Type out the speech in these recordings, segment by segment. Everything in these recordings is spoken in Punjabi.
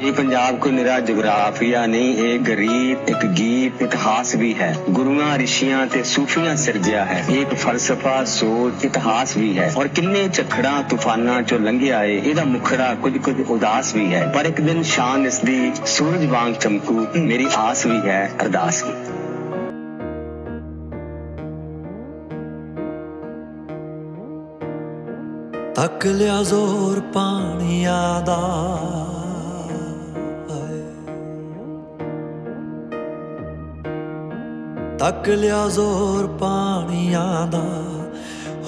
ਇਹ ਪੰਜਾਬ ਕੋਈ ਨਿਰਾ ਜਗਰਾਫੀਆ ਨਹੀਂ, ਇਹ ਗਰੀਬ, ਇੱਕ ਗੀਤ ਇਤਿਹਾਸ ਵੀ ਹੈ। ਗੁਰੂਆਂ, ਰਿਸ਼ੀਆਂ ਤੇ ਸੂਫੀਆਂ ਸਿਰਜਿਆ ਹੈ। ਇਹ ਇੱਕ ਫਲਸਫਾ, ਸੋਚ, ਇਤਿਹਾਸ ਵੀ ਹੈ। ਔਰ ਕਿੰਨੇ ਝਖੜਾਂ, ਤੂਫਾਨਾਂ ਚੋਂ ਲੰਘਿਆ ਏ ਇਹਦਾ ਮੁਖੜਾ ਕੁਝ ਕੁਝ ਉਦਾਸ ਵੀ ਹੈ। ਪਰ ਇੱਕ ਦਿਨ ਸ਼ਾਨ ਇਸ ਦੀ ਸੂਰਜ ਵਾਂਗ ਚਮਕੂ, ਮੇਰੀ ਆਸ ਵੀ ਹੈ, ਅਰਦਾਸ ਵੀ। ਤੱਕ ਲਿਆ ਜ਼ੋਰ ਪਾਣੀਆਂ ਦਾ। ਤੱਕ ਲਿਆ ਜ਼ੋਰ ਪਾਣੀਆਂ ਦਾ।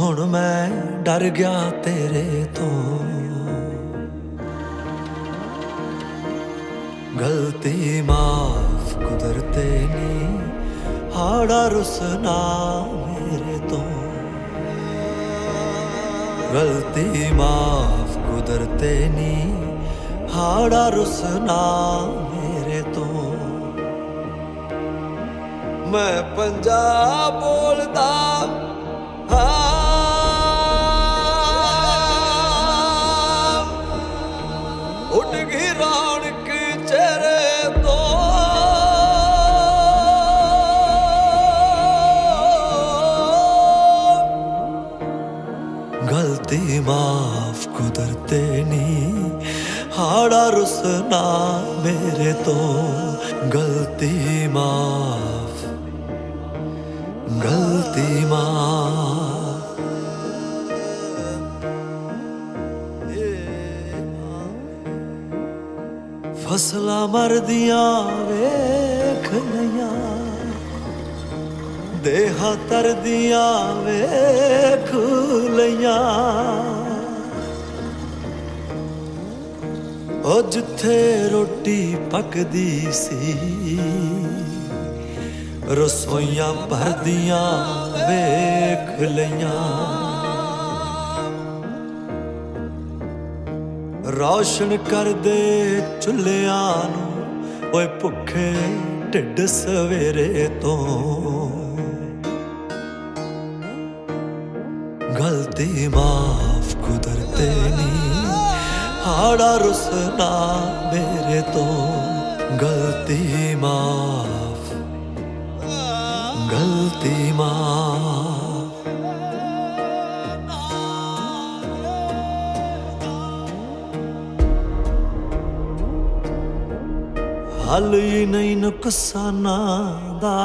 ਹੁਣ ਮੈਂ ਡਰ ਗਿਆ ਤੇਰੇ ਤੋਂ। ਗਲਤੀ ਮਾਫ ਕੁਦਰਤੇ ਨੀ, ਹਾੜਾ ਰੁਸਨਾ ਮੇਰੇ ਤੋਂ। ਗਲਤੀ ਮਾਫ ਕੁਦਰਤੇ ਨੀ, ਹਾੜਾ ਰੁਸਨਾ ਮੈਂ ਪੰਜਾਬ ਬੋਲਦਾ ਹਾਂ। ਉੱਡ ਗਈ ਰੌਣਕ ਚਿਹਰੇ ਤੋਂ। ਗਲਤੀ ਮਾਫ ਕੁਦਰਤੇ ਨੀ ਹਾੜਾ ਰੁਸਨਾ ਮੇਰੇ ਤੋਂ। ਗਲਤੀ ਮਾਫ ਗਲਤੀ ਮਾਫ ਫਸਲਾਂ ਮਰਦੀਆਂ ਵੇਖ ਲਿਆ ਦੇਹਾਂ ਤਰਦੀਆਂ ਵੇਖ ਲਈਆਂ। ਉਹ ਜਿੱਥੇ ਰੋਟੀ ਪੱਕਦੀ ਸੀ ਰਸੋਈਆਂ ਭਰਦੀਆਂ, ਵੇਖ ਲਈਆਂ। ਰੌਸ਼ਨ ਕਰਦੇ ਚੁੱਲ੍ਹਿਆਂ ਨੂੰ, ਓਏ ਭੁੱਖੇ ਢਿੱਡ ਸਵੇਰੇ ਤੋਂ। ਗਲਤੀ ਮਾਫ ਕੁਦਰਤੇ ਨੀ, ਹਾੜਾ ਰੁਸਨਾ ਮੇਰੇ ਤੋਂ। ਗਲਤੀ ਮਾਫ ਗਲਤੀ ਮਾਫ ਹੱਲ ਹੀ ਨਹੀਂ ਨੁਕਸਾਨਾਂ ਦਾ